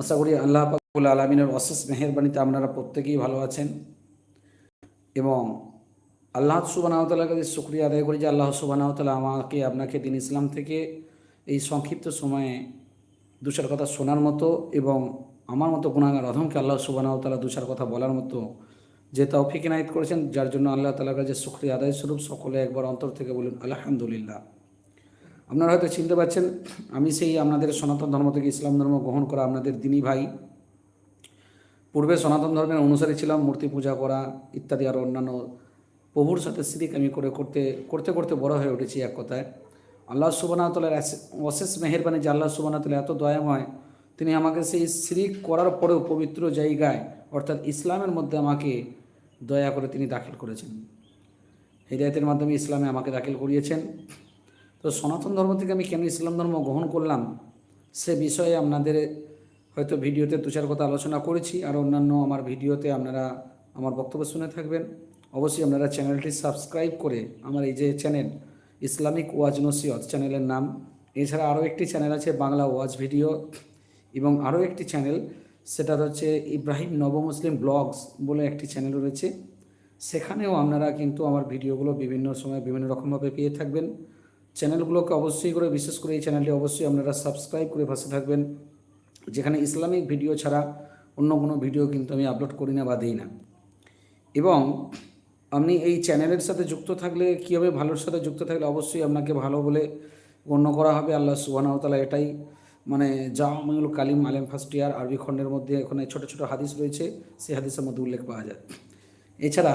আশা করি আল্লাহ পাকুল আলমিনের অশেষ মেহেরবানিতে আপনারা প্রত্যেকেই ভালো আছেন এবং আল্লাহ সুবানাহতালার কাছে শুক্রিয়া আদায় করি যে আল্লাহ সুবানাহতালা আমাকে, আপনাকে দিন ইসলাম থেকে এই সংক্ষিপ্ত সময়ে দুচার কথা শোনার মতো এবং আমার মতো গুণাগার অধমকে আল্লাহ সুবানাহতালা দুচার কথা বলার মতো যে তৌফিক নায়ত করেছেন, যার জন্য আল্লাহ তালার কাছে শুক্রিয়া আদায় স্বরূপ সকলে একবার অন্তর থেকে বলুন, আলহামদুলিল্লাহ। আপনারা হয়তো চিনতে পারছেন, আমি সেই আপনাদের সনাতন ধর্ম থেকে ইসলাম ধর্ম গ্রহণ করা আপনাদের দিনী ভাই। পূর্বে সনাতন ধর্মের অনুসারী ছিলাম, মূর্তি পূজা করা ইত্যাদি আর অন্যান্য। প্রভুর সাথে সিরিক আমি করে করতে করতে করতে বড় হয়ে উঠেছি এক কথায়। আল্লাহ সুবানাতলের অশেষ মেহেরবানি যে আল্লাহ সুবানাতলে এত দয়া দয়াময়, তিনি আমাকে সেই সিরিক করার পরেও পবিত্র জায়গায়, অর্থাৎ ইসলামের মধ্যে আমাকে দয়া করে তিনি দাখিল করেছেন। হৃদায়তের মাধ্যমে ইসলামে আমাকে দাখিল করিয়েছেন। তো সনাতন ধর্ম থেকে আমি কেন ইসলাম ধর্ম গ্রহণ করলাম সে বিষয়ে আপনাদের হয়তো ভিডিওতে চার কথা আলোচনা করেছি আর অন্যান্য আমার ভিডিওতে আপনারা আমার বক্তব্য শুনে থাকবেন। অবশ্যই আপনারা চ্যানেলটি সাবস্ক্রাইব করে আমার এই যে চ্যানেল ইসলামিক ওয়াজ নসিয়ত চ্যানেলের নাম, এছাড়া আরও একটি চ্যানেল আছে বাংলা ওয়াজ ভিডিও এবং আরও একটি চ্যানেল সেটা হচ্ছে ইব্রাহিম নব মুসলিম ব্লগস বলে একটি চ্যানেল রয়েছে। সেখানেও আপনারা কিন্তু আমার ভিডিওগুলো বিভিন্ন সময় বিভিন্ন রকমভাবে পেয়ে থাকবেন। চ্যানেলগুলোকে অবশ্যই করে, বিশেষ করে এই চ্যানেলটি অবশ্যই আপনারা সাবস্ক্রাইব করে পাশে থাকবেন। যেখানে ইসলামিক ভিডিও ছাড়া অন্য কোনো ভিডিও কিন্তু আমি আপলোড করি না বা দিই না। এবং আপনি এই চ্যানেলের সাথে যুক্ত থাকলে কী হবে ভালোর সাথে যুক্ত থাকলে অবশ্যই আপনাকে ভালো বলে গণ্য করা হবে। আল্লাহ সুবাহতালা এটাই মানে জামিউল কালিম আলেম ফার্স্ট ইয়ার আরবি খণ্ডের মধ্যে এখানে ছোটো ছোটো হাদিস রয়েছে, সেই হাদিসের মধ্যে উল্লেখ পাওয়া যায়। এছাড়া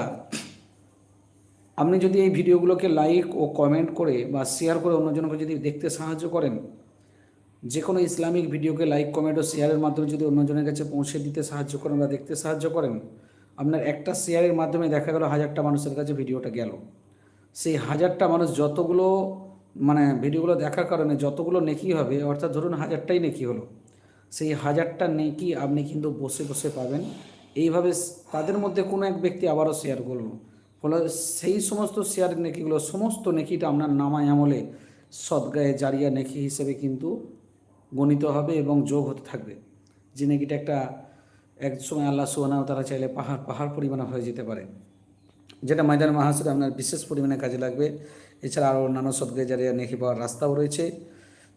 আপনি যদি এই ভিডিওগুলোকে লাইক ও কমেন্ট করে বা শেয়ার করে অন্যজনকে যদি দেখতে সাহায্য করেন যে কোনো ইসলামিক ভিডিওকে লাইক কমেন্ট ও শেয়ারের মাধ্যমে যদি অন্যজনের কাছে পৌঁছে দিতে সাহায্য করেন বা দেখতে সাহায্য করেন, আপনার একটা শেয়ারের মাধ্যমে দেখা গেল হাজারটা মানুষের কাছে ভিডিওটা গেল। সেই হাজারটা মানুষ যতগুলো মানে ভিডিওগুলো দেখার কারণে যতগুলো নেকি হবে, অর্থাৎ ধরুন হাজারটাই নেকি হলো, সেই হাজারটা নেকি আপনি কিন্তু বসে বসে পাবেন। এইভাবে তাদের মধ্যে কোনো এক ব্যক্তি আবারও শেয়ার করল। ফলে সেই সমস্ত শেয়ার নেকিগুলো, সমস্ত নেকিটা আপনার নামায় আমলে সদগায়ে জারিয়া নেকি হিসেবে কিন্তু গণিত হবে এবং যোগ হতে থাকবে। যে নেকিটা একটা এক সময় আল্লাহ সুবানাও তারা চাইলে পাহাড় পাহাড় পরিমাণে হয়ে যেতে পারে। যেটা ময়দান মাহাসরে আপনার বিশেষ পরিমাণে কাজে লাগবে। এছাড়া আরও অন্যান্য সদগায়ে জারিয়া নেকি পাওয়ার রাস্তাও রয়েছে।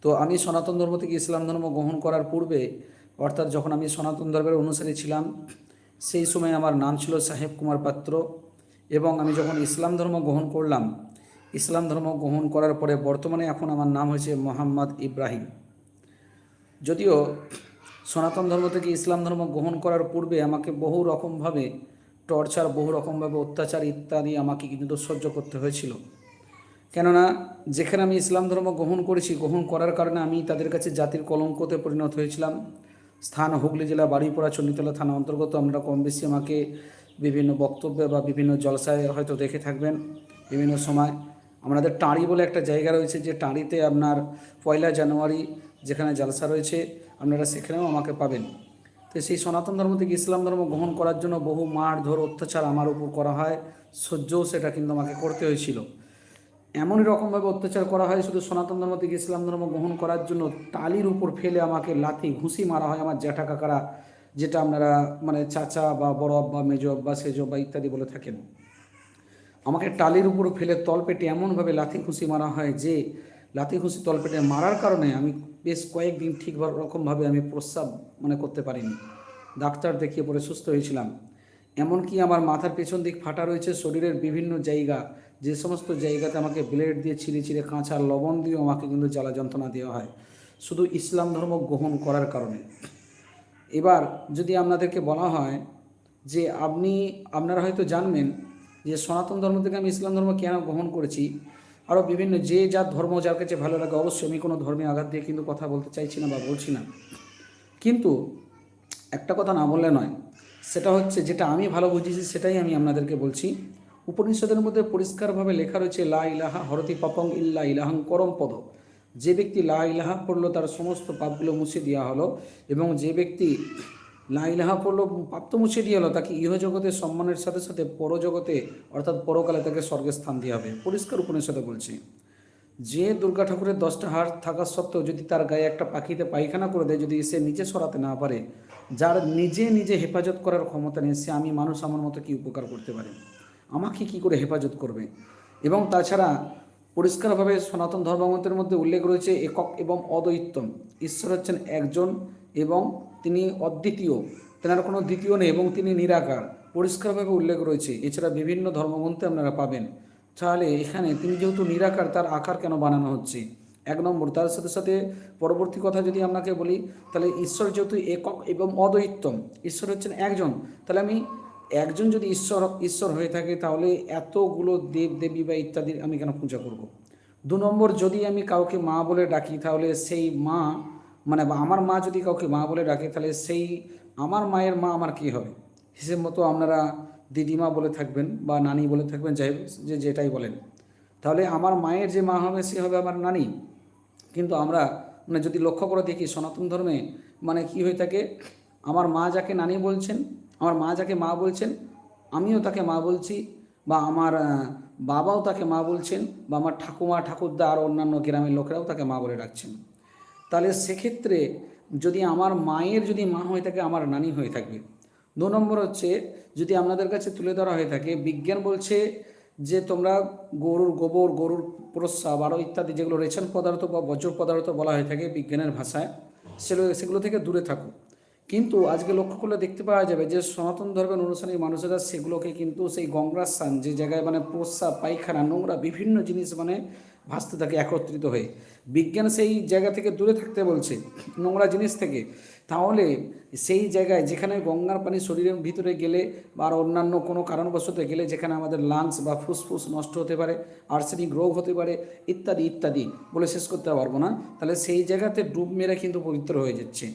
তো আমি সনাতন ধর্ম থেকে ইসলাম ধর্ম গ্রহণ করার পূর্বে, অর্থাৎ যখন আমি সনাতন ধর্মের অনুসারী ছিলাম, সেই সময় আমার নাম ছিল সাহেব কুমার পাত্র। এবং আমি যখন ইসলাম ধর্ম গ্রহণ করলাম, ইসলাম ধর্ম গ্রহণ করার পরে বর্তমানে এখন আমার নাম হয়েছে মোহাম্মদ ইব্রাহিম। যদিও সনাতন ধর্ম থেকে ইসলাম ধর্ম গ্রহণ করার পূর্বে আমাকে বহু রকমভাবে টর্চার, বহু রকমভাবে অত্যাচার ইত্যাদি আমাকে কিন্তু সহ্য করতে হয়েছিল। কেননা যেখানে আমি ইসলাম ধর্ম গ্রহণ করেছি, গ্রহণ করার কারণে আমি তাদের কাছে জাতির কলঙ্কতে পরিণত হয়েছিলাম। স্থান হুগলি জেলা বাড়িপড়া চণ্ডীতলা থানা অন্তর্গত আমরা কম বেশি আমাকে বিভিন্ন বক্তব্যে বা বিভিন্ন জলসায় হয়তো দেখে থাকবেন বিভিন্ন সময়। আমাদের টাঁড়ি বলে একটা জায়গা রয়েছে যে টাঁড়িতে আপনার পয়লা জানুয়ারি যেখানে জলসা রয়েছে, আপনারা সেখানেও আমাকে পাবেন। তো সেই সনাতন ধর্ম থেকে ইসলাম ধর্ম গ্রহণ করার জন্য বহু মারধর, অত্যাচার আমার উপর করা হয়, সহ্যও সেটা কিন্তু আমাকে করতে হয়েছিল। এমনই রকমভাবে অত্যাচার করা হয় শুধু সনাতন ধর্ম থেকে ইসলাম ধর্ম গ্রহণ করার জন্য, টালির উপর ফেলে আমাকে লাথি ঘুষি মারা হয় আমার জ্যাঠা কাকারা যেটা আপনারা মানে চাচা বা বড় আব্বা, মেজ আব্বা, সেজ বা ইত্যাদি বলে থাকেন। আমাকে টালির উপর ফেলে তলপেটে এমনভাবে লাথি খুশি মারা হয় যে লাথি খুশি তলপেটে মারার কারণে আমি বেশ কয়েকদিন ঠিক রকমভাবে আমি প্রস্রাব মানে করতে পারিনি। ডাক্তার দেখিয়ে পরে সুস্থ হয়েছিলাম। এমনকি আমার মাথার পেছন দিক ফাটা রয়েছে, শরীরের বিভিন্ন জায়গা, যে সমস্ত জায়গাতে আমাকে ব্লেড দিয়ে ছিঁড়ে ছিঁড়ে কাঁচা লবণ দিয়েও আমাকে কিন্তু জ্বালা যন্ত্রণা দেওয়া হয়। শুধু ইসলাম ধর্ম গ্রহণ করার কারণে। এবার যদি আপনাদেরকে বলা হয় যে আপনি, আপনারা হয়তো জানবেন যে সনাতন ধর্ম থেকে আমি ইসলাম ধর্ম কেন গ্রহণ করেছি, আরও বিভিন্ন যে যার ধর্ম যার কাছে ভালো লাগে অবশ্যই আমি কোনো ধর্মে আঘাত দিয়ে কিন্তু কথা বলতে চাইছি না বা বলছি না। কিন্তু একটা কথা না বললে নয়, সেটা হচ্ছে যেটা আমি ভালো বুঝেছি সেটাই আমি আপনাদেরকে বলছি। উপনিষদের মধ্যে পরিষ্কারভাবে লেখা রয়েছে, লা ইলাহা হরতি পাপং ইল্লা ইলাহাং করম পদ। যে ব্যক্তি লা ইলাহা পড়ল তার সমস্ত পাপগুলো মুছে দেওয়া হলো এবং যে ব্যক্তি লা ইলাহা পড়ল পাপ তো মুছে দিয়ে হলো, তাকে ইহজগতে সম্মানের সাথে সাথে পরজগতে, অর্থাৎ পরকালে তাকে স্বর্গের স্থান দেওয়া হবে। পরিষ্কার উপনিষদে বলছি, যে দুর্গা ঠাকুরের দশটা হাড় থাকা সত্ত্বেও যদি তার গায়ে একটা পাখিতে পায়খানা করে দেয়, যদি সে নিজে সরাতে না পারে, যার নিজে নিজে হেফাজত করার ক্ষমতা নেই, সে আমি মানুষ আমার মতো কি উপকার করতে পারে? আমাকে কি করে হেফাজত করবে? এবং তাছাড়া পরিষ্কারভাবে সনাতন ধর্মমতের মধ্যে উল্লেখ রয়েছে একক এবং অদ্বৈতম। ঈশ্বর হচ্ছেন একজন এবং তিনি অদ্বিতীয়। তেনার কোনো দ্বিতীয় নেই এবং তিনি নিরাকার। পরিষ্কারভাবে উল্লেখ রয়েছে। এছাড়া বিভিন্ন ধর্মগ্রন্থে আপনারা পাবেন। তাহলে এখানে তিনি যেহেতু নিরাকার, তার আকার কেন বানানো হচ্ছে? এক নম্বর, তার সাথে সাথে পরবর্তী কথা যদি আপনাকে বলি, তাহলে ঈশ্বর যেহেতু একক এবং অদ্বৈতম, ঈশ্বর হচ্ছেন একজন। তাহলে আমি একজন যদি ঈশ্বর ঈশ্বর হয়ে থাকে, তাহলে এতগুলো দেব দেবী বা ইত্যাদির আমি কেন পূজা করব। দু নম্বর, যদি আমি কাউকে মা বলে ডাকি, তাহলে সেই মা মানে আমার মা যদি কাউকে মা বলে ডাকে, তাহলে সেই আমার মায়ের মা আমার কী হবে? হিসেব মতো আপনারা দিদিমা বলে থাকবেন বা নানি বলে থাকবেন, যাই যে যেটাই বলেন। তাহলে আমার মায়ের যে মা হবে, সে হবে আমার নানি। কিন্তু আমরা মানে যদি লক্ষ্য করে দেখি, সনাতন ধর্মে মানে কি হয়ে থাকে? আমার মা যাকে নানি বলছেন আমার মা যাকে মা বলছেন, আমিও তাকে মা বলছি, বা আমার বাবাও তাকে মা বলছেন, বা আমার ঠাকুমা, ঠাকুরদা, আর অন্যান্য গ্রামের লোকেরাও তাকে মা বলে ডাকছেন। তাহলে সেক্ষেত্রে যদি আমার মায়ের যদি মা হয়ে থাকে, আমার নানি হয়ে থাকবে। দু নম্বর হচ্ছে, যদি আপনাদের কাছে তুলে ধরা হয়ে থাকে, বিজ্ঞান বলছে যে তোমরা গরুর গোবর, গরুর প্রস্রাব আরও ইত্যাদি যেগুলো রেশন পদার্থ বা বজ্র পদার্থ বলা হয়ে থাকে বিজ্ঞানের ভাষায়, সেগুলো সেগুলো থেকে দূরে থাকো। কিন্তু আজকে লক্ষ্য করলে দেখতে পাওয়া যাবে যে সনাতন ধর্মের অনুসারী মানুষেরা সেগুলোকে কিন্তু সেই গঙ্গার স্থান যে জায়গায় মানে পোসা, পায়খানা, নোংরা বিভিন্ন জিনিস মানে ভাসতে থাকে, একত্রিত হয়ে। বিজ্ঞান সেই জায়গা থেকে দূরে থাকতে বলছে, নোংরা জিনিস থেকে। তাহলে সেই জায়গায় যেখানে গঙ্গার পানি শরীরের ভিতরে গেলে বা অন্যান্য কোনো কারণবশত গেলে যেখানে আমাদের লাংস বা ফুসফুস নষ্ট হতে পারে আর্সেনিক রোগ হতে পারে, ইত্যাদি ইত্যাদি বলে শেষ করতে পারব না। তাহলে সেই জায়গাতে ডুব মেরে কিন্তু পবিত্র হয়ে যাচ্ছে।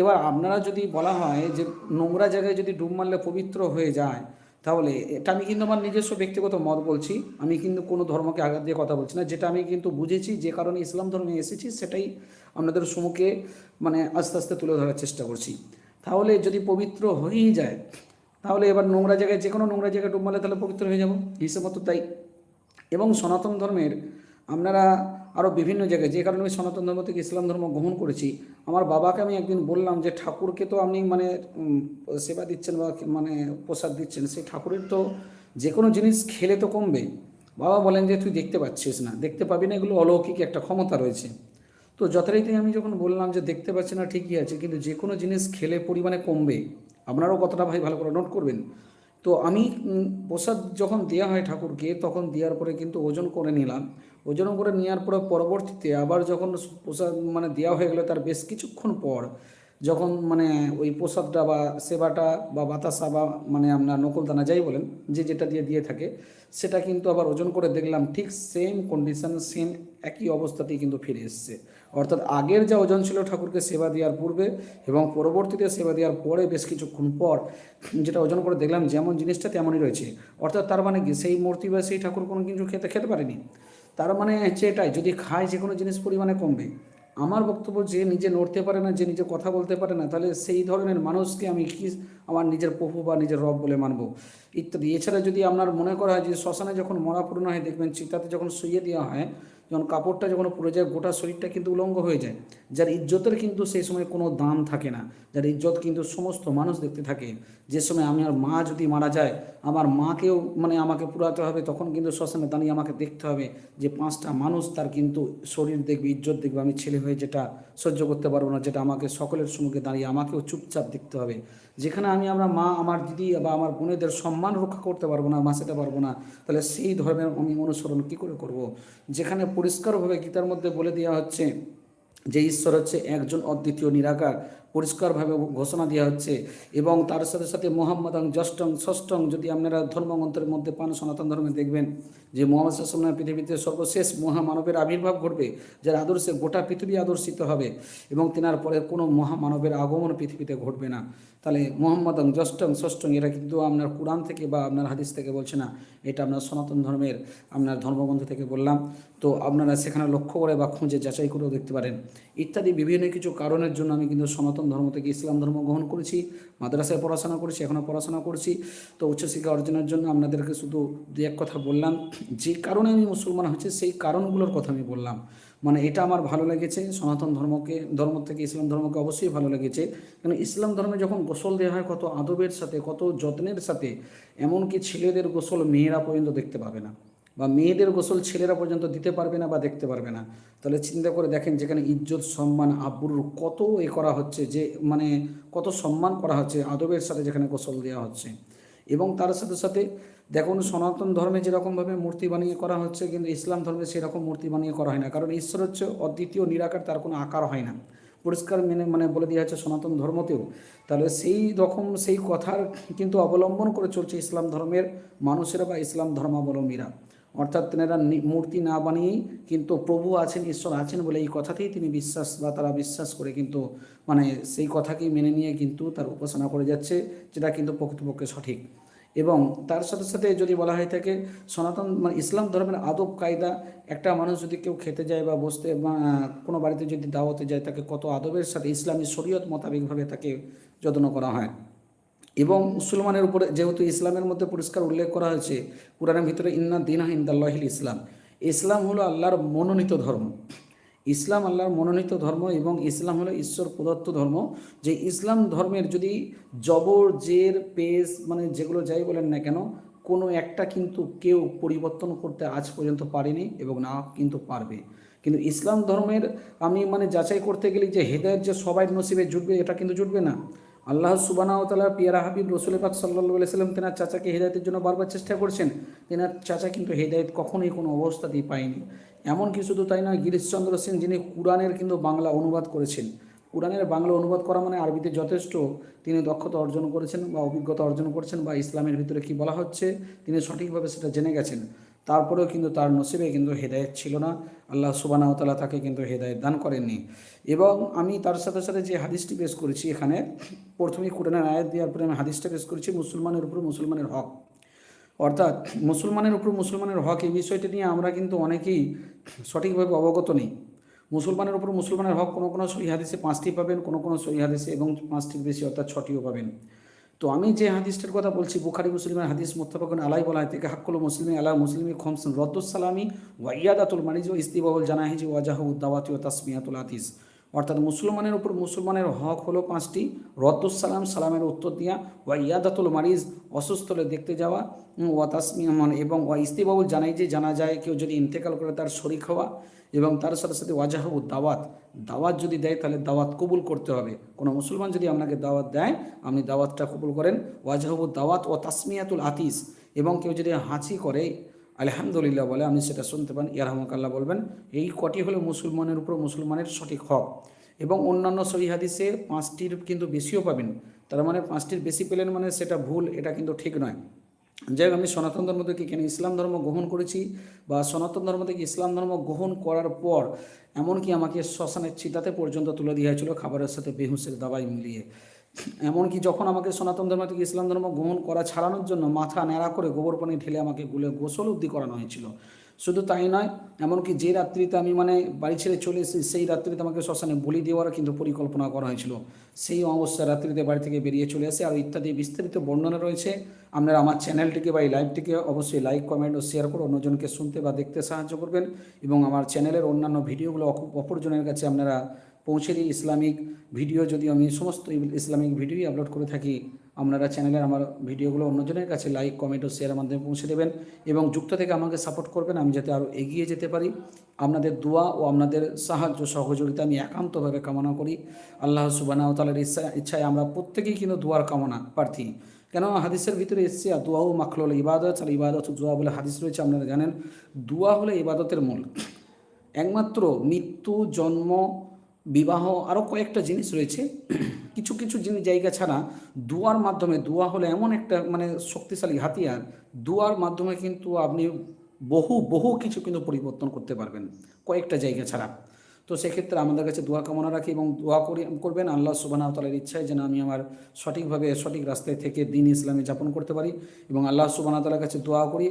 এবার আপনারা যদি বলা হয় যে নোংরা জায়গায় যদি ডুব মারলে পবিত্র হয়ে যায়, তাহলে এটা আমি কিন্তু আমার নিজস্ব ব্যক্তিগত মত বলছি। আমি কিন্তু কোনো ধর্মকে আঘাত দিয়ে কথা বলছি না। যেটা আমি কিন্তু বুঝেছি, যে কারণে ইসলাম ধর্মে এসেছি, সেটাই আপনাদের সম্মুখে মানে আস্তে আস্তে তুলে ধরার চেষ্টা করছি। তাহলে যদি পবিত্র হয়েই যায়, তাহলে এবার নোংরা জায়গায় যে কোনো নোংরা জায়গায় ডুব মারলে তাহলে পবিত্র হয়ে যাব। হিসেব মতো তাই। এবং সনাতন ধর্মের আপনারা আরও বিভিন্ন জায়গায়, যে কারণে আমি সনাতন ধর্ম থেকে ইসলাম ধর্ম গ্রহণ করেছি, আমার বাবাকে আমি একদিন বললাম যে ঠাকুরকে তো আপনি মানে সেবা দিচ্ছেন বা মানে প্রসাদ দিচ্ছেন, সেই ঠাকুরের তো যে কোনো জিনিস খেলে তো কমবে বাবা বলেন যে, তুই দেখতে পাচ্ছিস না। দেখতে পাবি না, এগুলো অলৌকিক একটা ক্ষমতা রয়েছে। তো যথারীতি আমি যখন বললাম যে দেখতে পাচ্ছি না, ঠিকই আছে, কিন্তু যে কোনো জিনিস খেলে পরিমাণে কমবে। আপনারাও কতটা ভাই ভালো করে নোট করবেন। তো আমি প্রসাদ যখন দেওয়া হয় ঠাকুরকে, তখন দেওয়ার পরে কিন্তু ওজন করে নিলাম। ওজন করে নেওয়ার পরে পরবর্তীতে আবার যখন প্রসাদ মানে দেওয়া হয়ে গেলো তার বেশ কিছুক্ষণ পর, যখন মানে ওই প্রসাদটা বা সেবাটা বা বাতাসা বা মানে আপনার নকলদানা যাই বলেন, যে যেটা দিয়ে দিয়ে থাকে, সেটা কিন্তু আবার ওজন করে দেখলাম ঠিক সেম কন্ডিশন সেম একই অবস্থাতেই কিন্তু ফিরে এসছে। অর্থাৎ আগের যা ওজন ছিল ঠাকুরকে সেবা দেওয়ার পূর্বে এবং পরবর্তীতে সেবা দেওয়ার পরে বেশ কিছুক্ষণ পর যেটা ওজন করে দেখলাম যেমন জিনিসটা তেমনই রয়েছে। অর্থাৎ তার মানে কি সেই মূর্তি বা সেই ঠাকুর কোনো কিছু খেতে খেতে পারেনি। তার মানে হচ্ছে এটাই, যদি খায় যে কোনো জিনিস পরিমাণে কমবে। আমার বক্তব্য যে নিজে নড়তে পারে না, যে নিজে কথা বলতে পারে না, তাহলে সেই ধরনের মানুষকে আমি কি আমার নিজের প্রভু বা নিজের রব বলে মানবো? ইত্যাদি। এছাড়া যদি আপনার মনে করা হয় যে শ্মশানে যখন মরা পূর্ণ হয়, দেখবেন চিতাতে যখন শুইয়ে দেওয়া হয় যখন কাপড়টা যখন পুরো যায় গোটা শরীরটা কিন্তু উলঙ্গ হয়ে যায়। যার ইজ্জতের কিন্তু সেই সময় কোনো দাম থাকে না। যার ইজ্জত কিন্তু সমস্ত মানুষ দেখতে থাকে। যে সময় আমার মা যদি মারা যায়, আমার মাকেও মানে আমাকে পুরাতে হবে, তখন কিন্তু শ্মশানে দাঁড়িয়ে আমাকে দেখতে হবে যে পাঁচটা মানুষ তার কিন্তু শরীর দেখবে, ইজ্জত দেখবে, আমি ছেলে হয়ে যেটা সহ্য করতে পারব না, যেটা আমাকে সকলের সম্মুখে দাঁড়িয়ে আমাকেও চুপচাপ দেখতে হবে। যেখানে আমি আমরা মা, আমার দিদি বা আমার বোনেদের সম্মান রক্ষা করতে পারব না, বাঁচাতে পারব না, তাহলে সেই ধর্মের আমি অনুসরণ কী করে করব। যেখানে পরিষ্কারভাবে গীতার মধ্যে বলে দেওয়া হচ্ছে যে ঈশ্বর হচ্ছে একজন অদ্বিতীয় নিরাকার পরিষ্কারভাবে ঘোষণা দেওয়া হচ্ছে এবং তার সাথে সাথে মোহাম্মদং জষ্টং ষষ্ঠং যদি আপনারা ধর্মগ্রন্থের মধ্যে পান সনাতন ধর্মে দেখবেন যে মোহাম্মদ সাল্লাম পৃথিবীতে সর্বশেষ মহামানবের আবির্ভাব ঘটবে, যার আদর্শে গোটা পৃথিবী আদর্শিত হবে এবং তেনার পরে কোনো মহামানবের আগমন পৃথিবীতে ঘটবে না। তাহলে মোহাম্মদং জষ্টং ষষ্ঠং এটা কিন্তু আপনার কোরআন থেকে বা আপনার হাদিস থেকে বলছে না, এটা আপনার সনাতন ধর্মের আপনার ধর্মগ্রন্থ থেকে বললাম। তো আপনারা সেখানে লক্ষ্য করে বা খুঁজে যাচাই করেও দেখতে পারেন। ইত্যাদি বিভিন্ন কিছু কারণের জন্য আমি কিন্তু সনাতন ধর্ম থেকে ইসলাম ধর্ম গ্রহণ করেছি, মাদ্রাসায় পড়াশোনা করেছি, এখনও পড়াশোনা করছি। তো উচ্চশিক্ষা অর্জনের জন্য আপনাদেরকে শুধু দু এক কথা বললাম, যে কারণে আমি মুসলমান হচ্ছে সেই কারণগুলোর কথা আমি বললাম। মানে এটা আমার ভালো লেগেছে, সনাতন ধর্মকে, ধর্ম থেকে ইসলাম ধর্মকে অবশ্যই ভালো লেগেছে। কারণ ইসলাম ধর্মে যখন গোসল দেওয়া হয়, কত আদবের সাথে, কত যত্নের সাথে, এমনকি ছেলেদের গোসল মেয়েরা পর্যন্ত দেখতে পাবে না। বা মেয়েদের গোসল ছেলেরা পর্যন্ত দিতে পারবে না বা দেখতে পারবে না। তাহলে চিন্তা করে দেখেন যেখানে ইজ্জত, সম্মান, আব্রুর কত এ করা হচ্ছে যে মানে কত সম্মান করা হচ্ছে আদবের সাথে যেখানে গোসল দেওয়া হচ্ছে। এবং তার সাথে সাথে দেখুন সনাতন ধর্মে যেরকমভাবে মূর্তি বানিয়ে করা হচ্ছে, কিন্তু ইসলাম ধর্মে সেরকম মূর্তি বানিয়ে করা হয় না। কারণ ঈশ্বর হচ্ছে অদ্বিতীয়, নিরাকার, তার কোনো আকার হয় না। পরিষ্কার মেনে মানে বলে দেওয়া হচ্ছে সনাতন ধর্মতেও। তাহলে সেই রকম, সেই কথার কিন্তু অবলম্বন করে চলছে ইসলাম ধর্মের মানুষেরা বা ইসলাম ধর্মাবলম্বীরা। অর্থাৎ তেনারা মূর্তি না বানিয়েই কিন্তু প্রভু আছেন, ঈশ্বর আছেন বলে এই কথাতেই তিনি বিশ্বাস বা তারা বিশ্বাস করে কিন্তু মানে সেই কথাকেই মেনে নিয়ে কিন্তু তার উপাসনা করে যাচ্ছে, যেটা কিন্তু প্রকৃতপক্ষে সঠিক। এবং তার সাথে সাথে যদি বলা হয়ে থাকে, সনাতন মানে ইসলাম ধর্মের আদব কায়দা, একটা মানুষ যদি কেউ খেতে যায় বা বসতে, বা কোনো বাড়িতে যদি দাওয়াতে যায়, তাকে কত আদবের সাথে ইসলামী শরীয়ত মোতাবেকভাবে তাকে যত্ন করা হয়। এবং মুসলমানের উপরে যেহেতু ইসলামের মধ্যে পরিষ্কার উল্লেখ করা হয়েছে, কোরআনের ভিতরে ইন্না দিন হিন্দাল্লাহিল ইসলাম। ইসলাম হলো আল্লাহর মনোনীত ধর্ম। ইসলাম আল্লাহর মনোনীত ধর্ম এবং ইসলাম হলো ঈশ্বর প্রদত্ত ধর্ম। যে ইসলাম ধর্মের যদি জবর, জের, পেশ মানে যেগুলো যাই বলেন না কেন, কোনো একটা কিন্তু কেউ পরিবর্তন করতে আজ পর্যন্ত পারেনি এবং না কিন্তু পারবে। কিন্তু ইসলাম ধর্মের আমি মানে যাচাই করতে গেলে যে হেদায়ত যে সবাই নসিবে জুটবে, এটা কিন্তু জুটবে না। আল্লাহ সুবানাও তালা পিয়ারা হাবিব রসুল পাক সাল্লা সাল্লাম তেনার চাচাকে হেদায়তের জন্য বারবার চেষ্টা করছেন। তেনার চাচা কিন্তু হেদায়ত কখনোই কোনো অবস্থাতেই পায়নি। এমনকি শুধু তাই নয়, গিরিশচন্দ্র সেন যিনি কোরআনের কিন্তু বাংলা অনুবাদ করেছেন। কোরআনের বাংলা অনুবাদ করা মানে আরবিতে যথেষ্ট। তিনি দক্ষতা অর্জন করেছেন বা অভিজ্ঞতা অর্জন করেছেন বা ইসলামের ভিতরে কি বলা হচ্ছে, তিনি সঠিকভাবে সেটা জেনে গেছেন। তারপরেও কিন্তু তার নসিবে কিন্তু হেদায়েত ছিল না। আল্লাহ সুবানাও তালা তাকে কিন্তু হেদায়েত দান করেননি। এবং আমি তার সাথে সাথে যে হাদিসটি পেশ করেছি এখানে, প্রথমেই কোরআনের আয়াত দেওয়ার পরে আমি হাদিসটা পেশ করেছি মুসলমানের উপর মুসলমানের হক। অর্থাৎ মুসলমানের উপর মুসলমানের হক এই বিষয়টি নিয়ে আমরা কিন্তু অনেকেই সঠিকভাবে অবগত নেই। মুসলমানের উপর মুসলমানের হক কোনো কোনো সহি হাদিসে পাঁচটি পাবেন, কোনো কোনো সহি হাদিসে এবং পাঁচটির বেশি অর্থাৎ ছটিও পাবেন। তো আমি যে হাদিসটার কথা বলছি, বুখারি, মুসলিমের হাদিস মোত্তাফাকুন আলাই বলা হয় থেকে হাক্কুল মুসলিম আলা মুসলিমে খমসন। রদ্দুসালামি ওয়াইয়াদাতুল মানিজ ও ইস্তিবাহুল জানাহিজি ওয়াজাহ দাওয়াতি ও তাসমিয়াতুল আতিস অর্থাৎ মুসলমানের উপর মুসলমানের হক হলো পাঁচটি। রদ্দুসালাম সালামের উত্তর দিয়া, ওয়া ইয়াদাতুল মারিজ, অসুস্থলে দেখতে যাওয়া ওয়া তাসমিয়া মানে এবং ওয়া ইস্তিবাহুল জানাই যে জানা যায় কেউ যদি ইন্তেকাল করে তার শরিক হওয়া, এবং তার সাথে সাথে ওয়াজাহু দাওয়াত দাওয়াত যদি দেয় তাহলে দাওয়াত কবুল করতে হবে। কোনো মুসলমান যদি আপনাকে দাওয়াত দেয়, আপনি দাওয়াতটা কবুল করেন। ওয়াজাহু দাওয়াত ও তাসমিয়াতুল আতিস, এবং কেউ যদি হাঁচি করে আলহামদুলিল্লাহ বলে, আপনি সেটা শুনতে পান, ইয়ারহামকাল্লাহ বলবেন। এই কটি হলো মুসলমানের উপর মুসলমানের সঠিক হক। এবং অন্যান্য সহি হাদিসে পাঁচটির কিন্তু বেশিও পাবেন। তার মানে পাঁচটির বেশি পেলেন মানে সেটা ভুল, এটা কিন্তু ঠিক নয়। যাই আমি সনাতন ধর্ম থেকে কেন ইসলাম ধর্ম গ্রহণ করেছি বা সনাতন ধর্ম থেকে ইসলাম ধর্ম গ্রহণ করার পর এমনকি আমাকে শ্মশানের চিতাতে পর্যন্ত তুলে দিয়ে হয়েছিল, খাবারের সাথে বেহুসের দাবাই মিলিয়ে। এমনকি যখন আমাকে সনাতন ধর্ম থেকে ইসলাম ধর্ম গ্রহণ করা ছাড়ানোর জন্য মাথা ন্যাড়া করে গোবর পানি ঢেলে আমাকে গুলে গোসল অবধি করানো হয়েছিল। শুধু তাই নয়, এমনকি যে রাত্রিতে আমি মানে বাড়ি ছেড়ে চলে এসেছি, সেই রাত্রিতে আমাকে শ্মশানে বলি দেওয়ার কিন্তু পরিকল্পনা করা হয়েছিল। সেই অবস্থায় রাত্রিতে বাড়ি থেকে বেরিয়ে চলে আসে আর ইত্যাদি বিস্তারিত বর্ণনা রয়েছে। আপনারা আমার চ্যানেলটিকে বা এই লাইভটিকে অবশ্যই লাইক, কমেন্ট ও শেয়ার করে অন্যজনকে শুনতে বা দেখতে সাহায্য করবেন এবং আমার চ্যানেলের অন্যান্য ভিডিওগুলো অপ- অপরজনের কাছে আপনারা পৌঁছে দিই ইসলামিক ভিডিও যদি আমি সমস্ত ইসলামিক ভিডিওই আপলোড করে থাকি, আপনারা চ্যানেলের আমার ভিডিওগুলো অন্যজনের কাছে লাইক কমেন্ট ও শেয়ারের মাধ্যমে পৌঁছে দেবেন এবং যুক্ত থেকে আমাকে সাপোর্ট করবেন, আমি যাতে আরও এগিয়ে যেতে পারি। আপনাদের দোয়া ও আপনাদের সাহায্য সহযোগিতা আমি একান্তভাবে কামনা করি। আল্লাহ সুবানা তালের ইচ্ছা, ইচ্ছায় আমরা প্রত্যেকেই কিন্তু দোয়ার কামনা প্রার্থী। কেন হাদিসের ভিতরে এসছে, আর দোয়া ও মাখল ইবাদত, আর ইবাদত দোয়া বলে হাদিস রয়েছে। আপনারা জানেন, দোয়া হলো ইবাদতের মূল। একমাত্র মৃত্যু, জন্ম বিবাহ আরও কয়েকটা জিনিস রয়েছে। কিছু কিছু জিনিস জায়গা ছাড়া দুয়ার মাধ্যমে, দুয়া হলো এমন একটা মানে শক্তিশালী হাতিয়ার। দুয়ার মাধ্যমে কিন্তু আপনি বহু বহু কিছু কিন্তু পরিবর্তন করতে পারবেন কয়েকটা জায়গা ছাড়া। তো সেক্ষেত্রে আমাদের কাছে দোয়া কামনা রাখি এবং দোয়া করি, করবেন। আল্লাহ সুবাহ তালের ইচ্ছায় যেন আমি আমার সঠিকভাবে, সঠিক রাস্তায় থেকে দিন ইসলামে যাপন করতে পারি এবং আল্লাহ সুবাহ তালার কাছে দোয়া করি।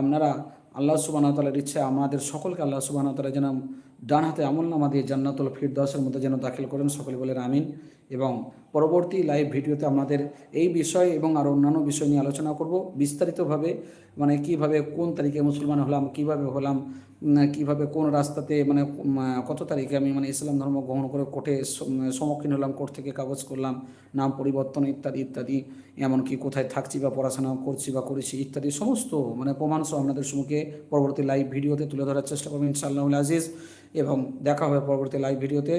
আপনারা আল্লাহ সুবাহ তালের ইচ্ছায় আমাদের সকলকে আল্লাহ সুবাহ তালা যেন ডান হাতে আমল নামা দিয়ে জান্নাতুল ফিরদাসের মধ্যে যেন দাখিল করেন। সকলে বলে আমিন। এবং পরবর্তী লাইভ ভিডিওতে আমাদের এই বিষয় এবং আরও অন্যান্য বিষয় নিয়ে আলোচনা করব। বিস্তারিতভাবে মানে কীভাবে কোন তারিখে মুসলমান হলাম, কীভাবে হলাম কীভাবে কোন রাস্তাতে মানে কত তারিখে আমি মানে ইসলাম ধর্ম গ্রহণ করে কোর্টে সম্মুখীন হলাম, কোর্ট থেকে কাগজ করলাম, নাম পরিবর্তন, ইত্যাদি ইত্যাদি, এমনকি কোথায় থাকছি বা পড়াশোনা করছি বা করেছি, ইত্যাদি সমস্ত মানে প্রমাণ সহ আপনাদের সম্মুখে পরবর্তী লাইভ ভিডিওতে তুলে ধরার চেষ্টা করবেন ইনশাআল্লাহ আজিজ। এবং দেখা হবে পরবর্তী লাইভ ভিডিওতে।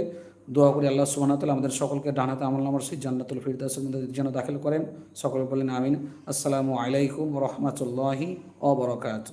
দোয়া করি আল্লাহ ওয়া আমাদের সকলকে ডানাতে আমল নামার সেই জান্নাতুল ফিরদাস যেন দাখিল করেন। সকলে বলেন আমিন। আসসালামু আলাইকুম রহমতুল্লাহি অবরকাত